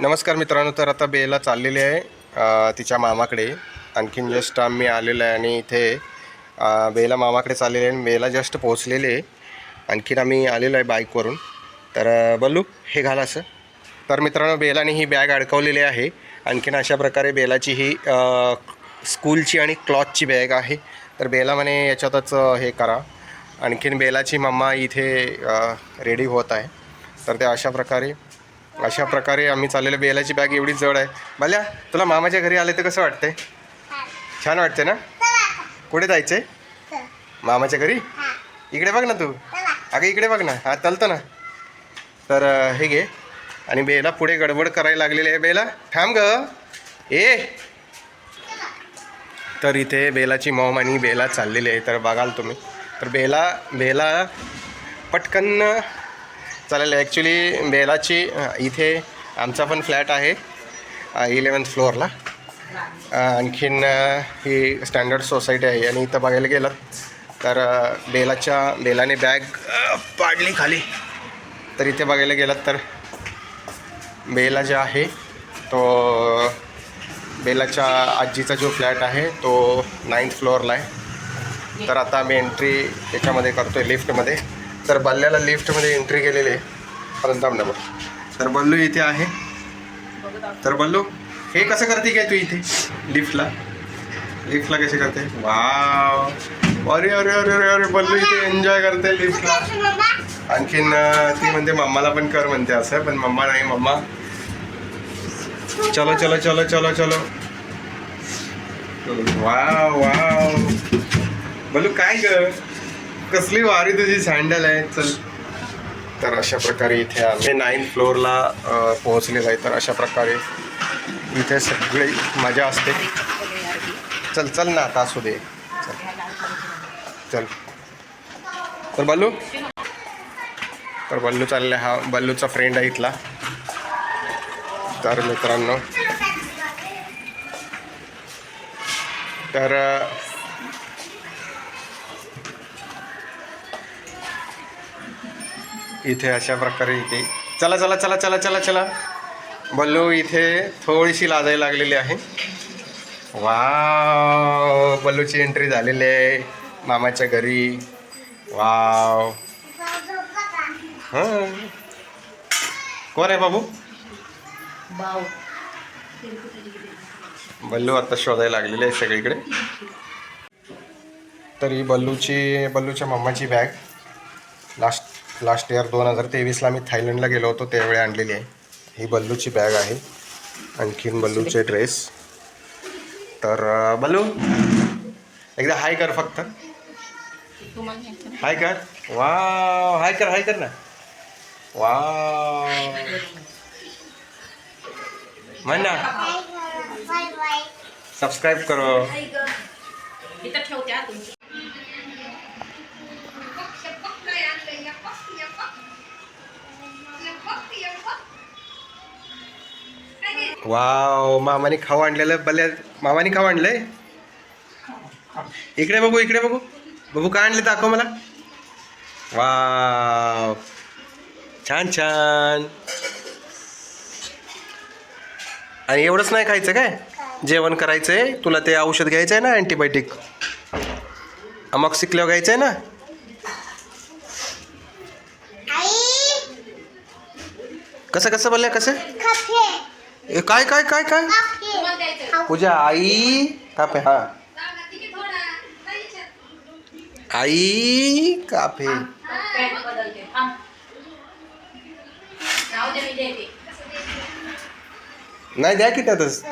नमस्कार मित्रांनो तर आता बेला चाललेली आहे तिच्या मामाकडे. आणखीन जस्ट आम्ही आलेलो आहे आणि इथे बेला मामाकडे चाललेले आहे आणि बेला जस्ट पोहोचलेले आहे. आणखीन आम्ही आलेलो आहे बाईकवरून. तर बल्लू हे घाला असं. तर मित्रांनो बेलाने ही बॅग अडकवलेली आहे. आणखीन अशा प्रकारे बेलाची ही स्कूलची आणि क्लॉथची बॅग आहे. तर बेला म्हणे याच्यातच हे करा. आणखीन बेलाची मम्मा इथे रेडी होत आहे. तर ते अशा प्रकारे अशा प्रकारे आम्ही चाललेलं. बेलाची बॅग एवढी जड आहे. भल्या तुला मामाच्या घरी आले तर कसं वाटतंय? छान वाटते ना? कुठे जायचंय? मामाच्या घरी? इकडे बघ ना तू. अगं इकडे बघ ना. हा चालतं ना. तर हे घे. आणि बेला पुढे गडबड करायला लागलेली आहे. बेला थांब ग. ए! तर इथे बेलाची मॉम आणि बेला चाललेली आहे. तर बघाल तुम्ही. तर बेला बेला पटकन चालेल ॲक्च्युली बेलाची इथे आमचा पण फ्लॅट आहे इलेवन्थ फ्लोअरला आणखीन ही स्टँडर्ड सोसायटी आहे आणि इथं बघायला गेलं तर बेलाच्या बेलाने बॅग पाडली खाली. तर इथे बघायला गेलात तर बेला जे आहे तो बेलाच्या आजीचा जो फ्लॅट आहे तो नाईन्थ फ्लोअरला आहे. तर आता आम्ही एंट्री याच्यामध्ये करतो आहे लिफ्टमध्ये तर बल्ल्याला लिफ्टमध्ये एंट्री केलेली आहे. परंतु तर बल्लू इथे आहे. तर बल्लू हे कसं करते काय तू इथे? लिफ्टला लिफ्टला कसे करते? वाव. अरे अरे अरे अरे अरे बल्लू इथे एन्जॉय करते लिफ्टला आणखीन ती म्हणते मम्माला पण कर म्हणते असं पण मम्मा नाही मम्मा. चलो चलो चलो चलो चलो. Wow wow. बल्लू काय ग? कसली वारी तुझी? सँडल आहे. चल. तर अशा प्रकारे इथे आम्ही नाईन्थ फ्लोअरला पोहोचले आहे तर अशा प्रकारे इथे सगळी मजा असते. चल चल ना आता असू दे. चल. चल. तर बल्लू? तर बल्लू चालले हा. बल्लूचा फ्रेंड आहे इथला. तर मित्रांनो. तर इथे अशा प्रकारे इथे. चला चला चला चला चला चला. बल्लू इथे थोडीशी लाजायला लागलेली आहे. वा बल्लूची एंट्री झालेली आहे. मामाच्या घरी. वाव. हां. कोण आहे बाबू? बल्लू आता शोधायला लागलेली आहे सगळीकडे. तर बल्लूची बल्लूच्या मम्माची बॅग लास्ट लास्ट इयर दोन हजार तेवीसला मी थायलंडला गेलो होतो त्यावेळी आणलेली आहे. ही बल्लूची बॅग आहे. आणखीन बल्लूचे ड्रेस तर बल्लू एकदा हाय कर फक्त. हाय कर. वा हाय कर हाय कर ना. वा म्हण ना. सबस्क्राईब करो. वाव मामाने खाऊ आणलेलं बल्या मामाने खाऊ आणलंय? इकडे बघू इकडे बघू. बघू काय आणले दाखव मला. वाव. छान छान. आणि एवढंच नाही खायचं काय? जेवण करायचं आहे तुला ते औषध घ्यायचं आहे ना अँटीबायोटिक अमॉक्सिक्लेव घ्यायचं आहे ना कसं कसं बोलल्या कसं? ए, काय काय काय काय? पूजा आई कापे हा. आई कापे. नाही द्या की त्यातच.